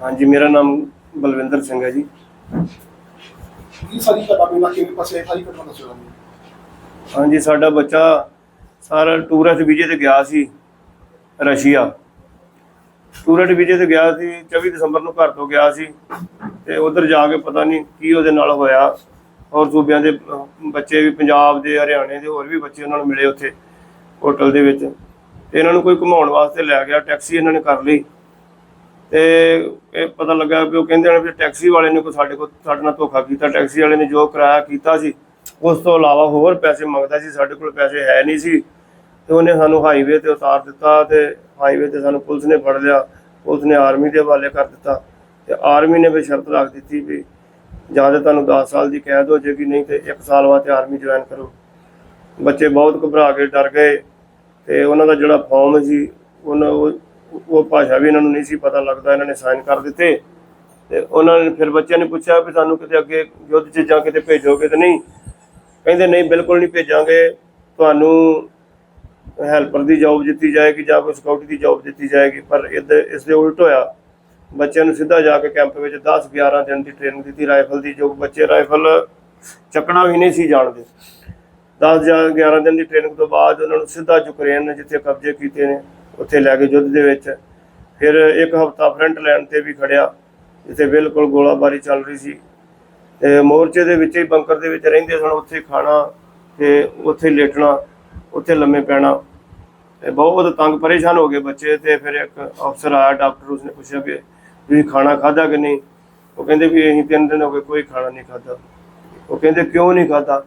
ਹਾਂਜੀ ਮੇਰਾ ਨਾਮ ਬਲਵਿੰਦਰ ਸਿੰਘ ਹੈ ਜੀ। ਕੀ ਸਾਰੀ ਘਟਨਾ ਬਿਨਾ ਕਿਵੇਂ ਫਸੇ ਸਾਰੀ ਘਟਨਾ ਦੱਸੋ ਜੀ ਹਾਂਜੀ ਸਾਡਾ ਬੱਚਾ ਸਾਰਾ ਟੂਰਿਸਟ ਵੀਜ਼ੇ ਤੇ ਗਿਆ ਸੀ ਰਸ਼ੀਆ। ਟੂਰਿਸਟ ਵੀਜ਼ੇ ਤੇ ਗਿਆ ਸੀ 24 ਦਸੰਬਰ ਨੂੰ ਘਰ ਤੋਂ ਗਿਆ ਸੀ ਤੇ ਉਧਰ ਜਾ ਕੇ ਪਤਾ ਨਹੀਂ ਕੀ ਉਹਦੇ ਨਾਲ ਹੋਇਆ। ਔਰ ਸੂਬਿਆਂ ਦੇ ਬੱਚੇ ਵੀ ਪੰਜਾਬ ਦੇ ਹਰਿਆਣੇ ਦੇ ਹੋਰ ਵੀ ਬੱਚੇ ਉਹਨਾਂ ਨੂੰ ਮਿਲੇ ਉੱਥੇ ਹੋਟਲ ਦੇ ਵਿੱਚ। ਤੇ ਇਹਨਾਂ ਨੂੰ ਕੋਈ ਘੁਮਾਉਣ ਵਾਸਤੇ ਲੈ ਗਿਆ ਟੈਕਸੀ ਇਹਨਾਂ ਨੇ ਕਰ ਲਈ। ਤੇ ਇਹ ਪਤਾ ਲੱਗਾ ਕਿ ਉਹ ਕਹਿੰਦੇ ਨੇ ਵੀ ਟੈਕਸੀ ਵਾਲੇ ਨੇ ਕੋਈ ਸਾਡੇ ਕੋਲ ਸਾਡੇ ਨਾਲ ਧੋਖਾ ਕੀਤਾ, ਟੈਕਸੀ ਵਾਲੇ ਨੇ ਜੋ ਕਿਰਾਇਆ ਕੀਤਾ ਸੀ, ਉਸ ਤੋਂ ਇਲਾਵਾ ਹੋਰ ਪੈਸੇ ਮੰਗਦਾ ਸੀ, ਸਾਡੇ ਕੋਲ ਪੈਸੇ ਹੈ ਨਹੀਂ ਸੀ। ਤੇ ਉਹਨੇ ਸਾਨੂੰ ਹਾਈਵੇ ਤੇ ਉਤਾਰ ਦਿੱਤਾ ਤੇ ਹਾਈਵੇ ਤੇ ਸਾਨੂੰ ਪੁਲਿਸ ਨੇ ਫੜ ਲਿਆ, ਪੁਲਿਸ ਨੇ ਆਰਮੀ ਦੇ ਹਵਾਲੇ ਕਰ ਦਿੱਤਾ ਤੇ ਆਰਮੀ ਨੇ ਵੀ ਸ਼ਰਤ ਰੱਖ ਦਿੱਤੀ ਵੀ ਜਾਂ ਤਾਂ ਤੁਹਾਨੂੰ 10 ਸਾਲ ਦੀ ਕੈਦ ਹੋ ਜਾਏਗੀ, ਨਹੀਂ ਤੇ 1 ਸਾਲ ਵਾਸਤੇ ਆਰਮੀ ਜੁਆਇਨ ਕਰੋ। ਬੱਚੇ ਬਹੁਤ ਘਬਰਾ ਕੇ ਡਰ ਗਏ ਤੇ ਉਹਨਾਂ ਦਾ ਜਿਹੜਾ ਫਾਰਮ ਸੀ, ਉਹਨਾਂ ਉਹ ਭਾਸ਼ਾ ਵੀ ਇਹਨਾਂ ਨੂੰ ਨਹੀਂ ਸੀ ਪਤਾ ਲੱਗਦਾ, ਇਹਨਾਂ ਨੇ ਸਾਈਨ ਕਰ ਦਿੱਤੇ ਤੇ ਉਹਨਾਂ ਨੇ ਫਿਰ ਬੱਚਿਆਂ ਨੇ ਪੁੱਛਿਆ ਵੀ ਸਾਨੂੰ ਕਿਤੇ ਅੱਗੇ ਯੁੱਧ 'ਚ ਜਾਂ ਕਿਤੇ ਭੇਜੋਗੇ ਤੇ ਨਹੀਂ। ਕਹਿੰਦੇ ਨਹੀਂ, ਬਿਲਕੁਲ ਨਹੀਂ ਭੇਜਾਂਗੇ। ਤੁਹਾਨੂੰ ਹੈਲਪਰ ਦੀ ਜੌਬ ਦਿੱਤੀ ਜਾਏਗੀ ਜਾਂ ਕੋਈ ਸਿਕਿਉਰਿਟੀ ਦੀ ਜੌਬ ਦਿੱਤੀ ਜਾਏਗੀ, ਪਰ ਇਹਦੇ ਇਸ ਦੇ ਉਲਟ ਹੋਇਆ। ਬੱਚਿਆਂ ਨੂੰ ਸਿੱਧਾ ਜਾ ਕੇ ਕੈਂਪ ਵਿੱਚ 10 11 ਦਿਨ ਦੀ ਟ੍ਰੇਨਿੰਗ ਦਿੱਤੀ ਰਾਈਫਲ ਦੀ, ਜੋ ਬੱਚੇ ਰਾਈਫਲ ਚੱਕਣਾ ਵੀ ਨਹੀਂ ਸੀ ਜਾਣਦੇ। 10 ਜਾਂ 11 ਦਿਨ ਦੀ ਟ੍ਰੇਨਿੰਗ ਤੋਂ ਬਾਅਦ ਉਹਨਾਂ ਨੂੰ ਸਿੱਧਾ ਯੂਕਰੇਨ ਨੇ ਜਿੱਥੇ ਕਬਜ਼ੇ ਕੀਤੇ ਨੇ ਉੱਥੇ ਲੈ ਕੇ ਯੁੱਧ ਦੇ ਵਿੱਚ। ਫਿਰ ਇੱਕ ਹਫਤਾ ਫਰੰਟ ਲਾਈਨ ਤੇ ਵੀ ਖੜਿਆ, ਜਿੱਥੇ ਬਿਲਕੁਲ ਗੋਲਾਬਾਰੀ ਚੱਲ ਰਹੀ ਸੀ। ਤੇ ਮੋਰਚੇ ਦੇ ਵਿੱਚ ਹੀ ਬੰਕਰ ਦੇ ਵਿੱਚ ਰਹਿੰਦੇ ਸਨ, ਉੱਥੇ ਖਾਣਾ ਤੇ ਉੱਥੇ ਲੇਟਣਾ, ਉੱਥੇ ਲੰਮੇ ਪੈਣਾ। ਤੇ ਬਹੁਤ ਤੰਗ ਪਰੇਸ਼ਾਨ ਹੋ ਗਏ ਬੱਚੇ ਤੇ ਫਿਰ ਇੱਕ ਅਫਸਰ ਆਇਆ ਡਾਕਟਰ ਉਸਨੇ ਪੁੱਛਿਆ ਕਿ ਤੁਸੀਂ ਖਾਣਾ ਖਾਧਾ ਕਿ ਨਹੀਂ? ਉਹ ਕਹਿੰਦੇ ਵੀ ਅਸੀਂ ਤਿੰਨ ਦਿਨ ਹੋ ਗਏ ਕੋਈ ਖਾਣਾ ਨਹੀਂ ਖਾਧਾ। ਉਹ ਕਹਿੰਦੇ ਕਿਉਂ ਨਹੀਂ ਖਾਧਾ?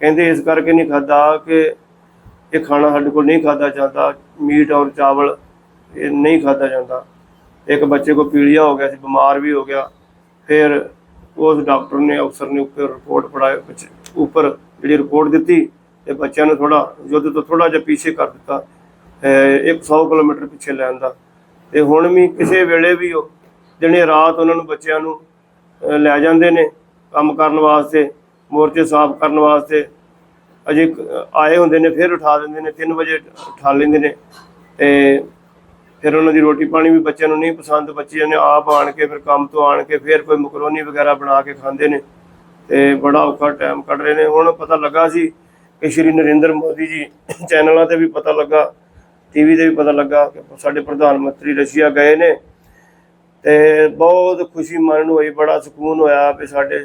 ਕਹਿੰਦੇ ਇਸ ਕਰਕੇ ਨਹੀਂ ਖਾਧਾ ਕਿ ਇਹ ਖਾਣਾ ਸਾਡੇ ਕੋਲ ਨਹੀਂ ਖਾਧਾ ਜਾਂਦਾ, ਮੀਟ ਔਰ ਚਾਵਲ ਇਹ ਨਹੀਂ ਖਾਧਾ ਜਾਂਦਾ। ਇੱਕ ਬੱਚੇ ਕੋ ਪੀਲੀਆ ਹੋ ਗਿਆ ਸੀ ਬਿਮਾਰ ਵੀ ਹੋ ਗਿਆ। ਫਿਰ ਉਸ ਡਾਕਟਰ ਨੇ, ਅਫਸਰ ਨੇ ਉੱਪਰ ਰਿਪੋਰਟ ਪੜਾਇਆ ਉੱਪਰ ਜਿਹੜੀ ਰਿਪੋਰਟ ਦਿੱਤੀ, ਤੇ ਬੱਚਿਆਂ ਨੂੰ ਥੋੜਾ ਯੁੱਧ ਤੋਂ ਥੋੜਾ ਜਿਹਾ ਪਿੱਛੇ ਕਰ ਦਿੱਤਾ ਇੱਕ 100 ਕਿਲੋਮੀਟਰ ਪਿੱਛੇ ਲੈਣ ਦਾ। ਤੇ ਹੁਣ ਵੀ ਕਿਸੇ ਵੇਲੇ ਵੀ ਉਹ ਦਿਨੇ ਰਾਤ ਉਹਨਾਂ ਨੂੰ ਬੱਚਿਆਂ ਨੂੰ ਲੈ ਜਾਂਦੇ ਨੇ ਕੰਮ ਕਰਨ ਵਾਸਤੇ, ਮੋਰਚੇ ਸਾਫ਼ ਕਰਨ ਵਾਸਤੇ। ਅਜੇ ਆਏ ਹੁੰਦੇ ਨੇ, ਫਿਰ ਉਠਾ ਦਿੰਦੇ ਨੇ 3 ਵਜੇ ਉਠਾ ਲੈਂਦੇ ਨੇ। ਤੇ ਫਿਰ ਉਹਨਾਂ ਦੀ ਰੋਟੀ ਪਾਣੀ ਵੀ ਬੱਚਿਆਂ ਨੂੰ ਨਹੀਂ ਪਸੰਦ ਬੱਚਿਆਂ ਨੇ ਆਪ ਆਣ ਕੇ ਫਿਰ ਕੰਮ ਤੋਂ ਆਣ ਕੇ ਫਿਰ ਕੋਈ ਮਕਰੋਨੀ ਵਗੈਰਾ ਬਣਾ ਕੇ ਖਾਂਦੇ ਨੇ। ਤੇ ਬੜਾ ਔਖਾ ਟਾਈਮ ਕੱਢ ਰਹੇ ਨੇ। ਹੁਣ ਪਤਾ ਲੱਗਾ ਸੀ ਕਿ ਸ਼੍ਰੀ ਨਰਿੰਦਰ ਮੋਦੀ ਜੀ ਚੈਨਲਾਂ ਤੇ ਵੀ ਪਤਾ ਲੱਗਾ ਟੀਵੀ ਤੇ ਵੀ ਪਤਾ ਲੱਗਾ ਕਿ ਸਾਡੇ ਪ੍ਰਧਾਨ ਮੰਤਰੀ ਰਸ਼ੀਆ ਗਏ ਨੇ। ਤੇ ਬਹੁਤ ਖੁਸ਼ੀ ਮਨ ਨੂੰ ਹੋਈ ਬੜਾ ਸਕੂਨ ਹੋਇਆ ਵੀ ਸਾਡੇ